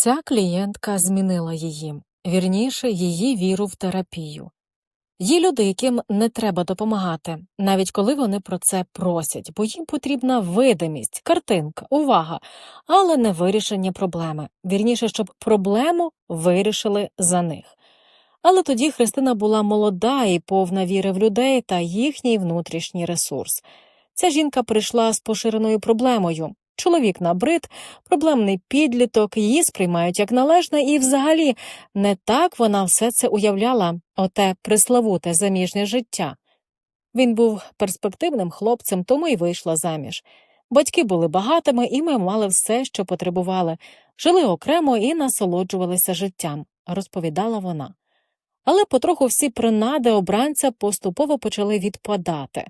Ця клієнтка змінила її, вірніше, її віру в терапію. Є люди, яким не треба допомагати, навіть коли вони про це просять, бо їм потрібна видимість, картинка, увага, але не вирішення проблеми. Вірніше, щоб проблему вирішили за них. Але тоді Христина була молода і повна віри в людей та їхній внутрішній ресурс. Ця жінка прийшла з поширеною проблемою. Чоловік набрид, проблемний підліток, її сприймають як належне, і взагалі не так вона все це уявляла, оте приславуте заміжнє життя. Він був перспективним хлопцем, тому й вийшла заміж. Батьки були багатими, і ми мали все, що потребували, жили окремо і насолоджувалися життям, розповідала вона. Але потроху всі принади обранця поступово почали відпадати.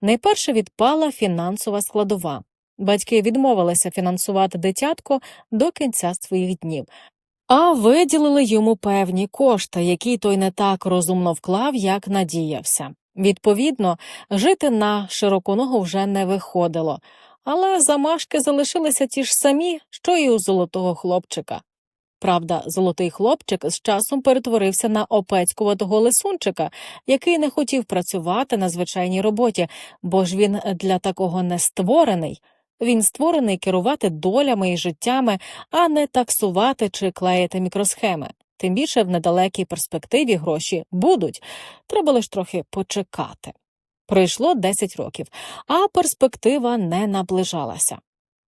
Найперше відпала фінансова складова. Батьки відмовилися фінансувати дитятко до кінця своїх днів, а виділили йому певні кошти, які той не так розумно вклав, як надіявся. Відповідно, жити на широконогу вже не виходило, але замашки залишилися ті ж самі, що й у золотого хлопчика. Правда, золотий хлопчик з часом перетворився на опецькуватого лисунчика, який не хотів працювати на звичайній роботі, бо ж він для такого не створений. Він створений керувати долями і життями, а не таксувати чи клеїти мікросхеми. Тим більше в недалекій перспективі гроші будуть, треба лише трохи почекати. Пройшло 10 років, а перспектива не наближалася.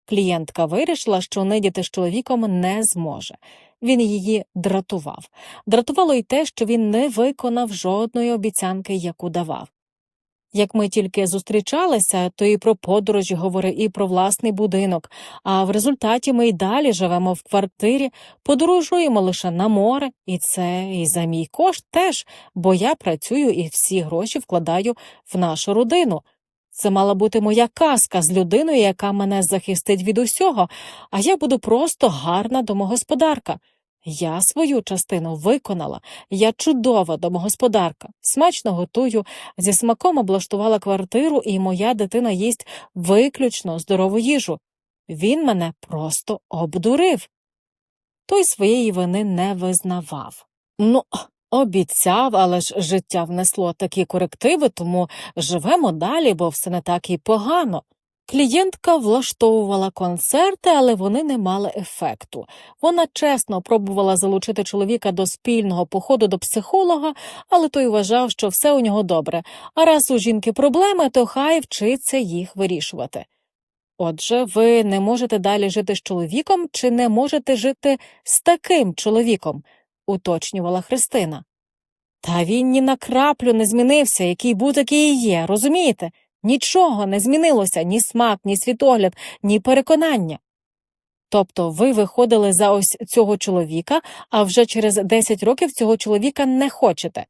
Клієнтка вирішила, що нидіти з чоловіком не зможе. Він її дратував. Дратувало й те, що він не виконав жодної обіцянки, яку давав. Як ми тільки зустрічалися, то і про подорожі говорив, і про власний будинок, а в результаті ми й далі живемо в квартирі, подорожуємо лише на море, і це і за мій кошт теж, бо я працюю і всі гроші вкладаю в нашу родину. Це мала бути моя казка з людиною, яка мене захистить від усього, а я буду просто гарна домогосподарка. Я свою частину виконала, я чудова домогосподарка, смачно готую, зі смаком облаштувала квартиру, і моя дитина їсть виключно здорову їжу. Він мене просто обдурив. Той своєї вини не визнавав. Ну, обіцяв, але ж життя внесло такі корективи, тому живемо далі, бо все не так і погано. Клієнтка влаштовувала концерти, але вони не мали ефекту. Вона чесно пробувала залучити чоловіка до спільного походу до психолога, але той вважав, що все у нього добре, а раз у жінки проблеми, то хай вчиться їх вирішувати. Отже, ви не можете далі жити з чоловіком чи не можете жити з таким чоловіком, уточнювала Христина. Та він ні на краплю не змінився, який був, такий і є, розумієте? Нічого не змінилося ні смак, ні світогляд, ні переконання. Тобто ви виходили за ось цього чоловіка, а вже через 10 років цього чоловіка не хочете.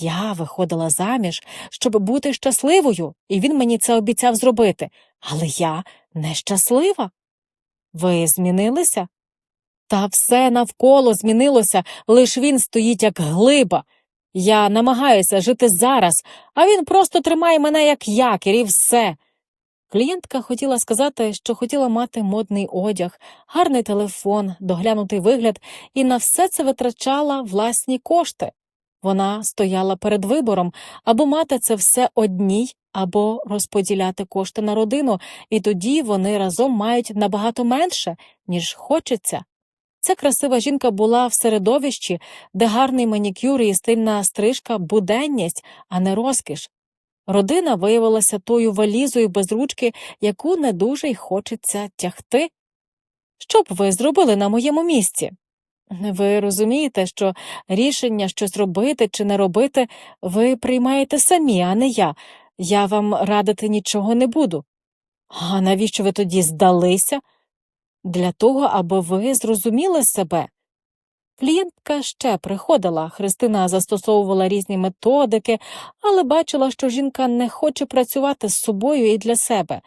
Я виходила заміж, щоб бути щасливою, і він мені це обіцяв зробити, але я нещаслива. Ви змінилися? Та все навколо змінилося, лиш він стоїть як глиба. Я намагаюся жити зараз, а він просто тримає мене як якір і все. Клієнтка хотіла сказати, що хотіла мати модний одяг, гарний телефон, доглянутий вигляд, і на все це витрачала власні кошти. Вона стояла перед вибором або мати це все одній, або розподіляти кошти на родину, і тоді вони разом мають набагато менше, ніж хочеться. Ця красива жінка була в середовищі, де гарний манікюр і стильна стрижка буденність, а не розкіш. Родина виявилася тою валізою без ручки, яку не дуже й хочеться тягти. Що б ви зробили на моєму місці? Ви розумієте, що рішення щось робити чи не робити ви приймаєте самі, а не я. Я вам радити нічого не буду. А навіщо ви тоді здалися? Для того, аби ви зрозуміли себе. Клієнтка ще приходила, Христина застосовувала різні методики, але бачила, що жінка не хоче працювати з собою і для себе.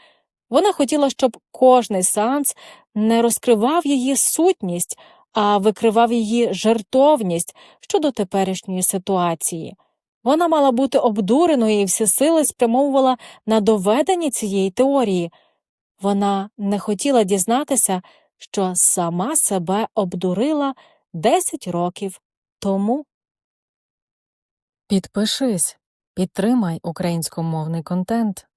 Вона хотіла, щоб кожний сеанс не розкривав її сутність, а викривав її жертовність щодо теперішньої ситуації. Вона мала бути обдуреною і всі сили спрямовувала на доведення цієї теорії. Вона не хотіла дізнатися, що сама себе обдурила 10 років тому. Підпишись, підтримай українськомовний контент.